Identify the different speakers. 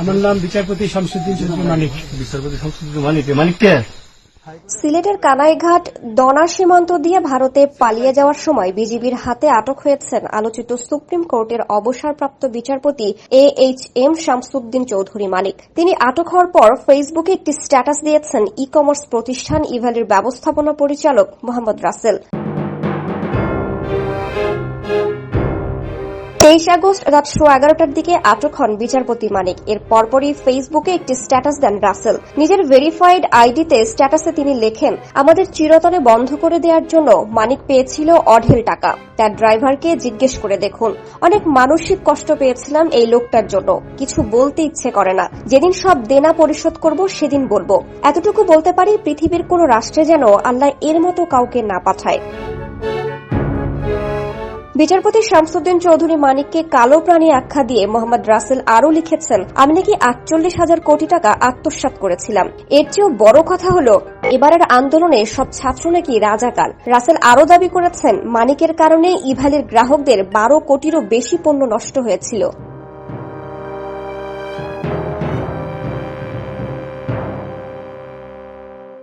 Speaker 1: আমার নাম বিচারপতি শামসুদ্দিন চৌধুরী মানিক।
Speaker 2: বিচারপতি সংসদীয় মানিক মানিককে
Speaker 3: সিলেটের কানাইঘাট দনা সীমান্ত দিয়ে ভারতে পালিয়ে যাওয়ার সময় বিজিবির হাতে আটক হয়েছেন আলোচিত সুপ্রিম কোর্টের অবসরপ্রাপ্ত বিচারপতি A H M Shamsuddin Chowdhury Manik. তিনি আটক হওয়ার পর ফেসবুকে একটি স্ট্যাটাস দিয়েছেন ই কমার্স প্রতিষ্ঠান ইভ্যালির ব্যবস্থাপনা পরিচালক মোহাম্মদ রাসেল। তেইশ আগস্ট রাত সোয়া এগারোটার দিকে আটক হন বিচারপতি মানিক। এর পরপরই ফেসবুকে একটি স্ট্যাটাস দেন রাসেল। নিজের ভেরিফাইড আইডিতে স্ট্যাটাসে তিনি লেখেন, আমাদের চিরতরে বন্ধ করে দেওয়ার জন্য মানিক পেয়েছিল অঢেল টাকা। তার ড্রাইভারকে জিজ্ঞেস করে দেখুন। অনেক মানসিক কষ্ট পেয়েছিলাম এই লোকটার জন্য। কিছু বলতে ইচ্ছে করে না। যেদিন সব দেনা পরিশোধ করব, সেদিন বলব। এতটুকু বলতে পারি পৃথিবীর কোনো রাষ্ট্রে যেন আল্লাহ এর মতো কাউকে না পাঠায়। বিচারপতি শামসুদ্দিন চৌধুরী মানিককে কালো প্রাণী আখ্যা দিয়ে মোহাম্মদ রাসেল আরও লিখেছেন, আমি নাকি আটচল্লিশ হাজার কোটি টাকা আত্মসাত করেছিলাম। এর চেয়েও বড় কথা হল, এবারের আন্দোলনে সব ছাত্র নাকি রাজাকাল রাসেল আরও দাবি করেছেন, মানিকের কারণে ইভালির গ্রাহকদের বারো কোটিরও বেশি পণ্য নষ্ট হয়েছিল।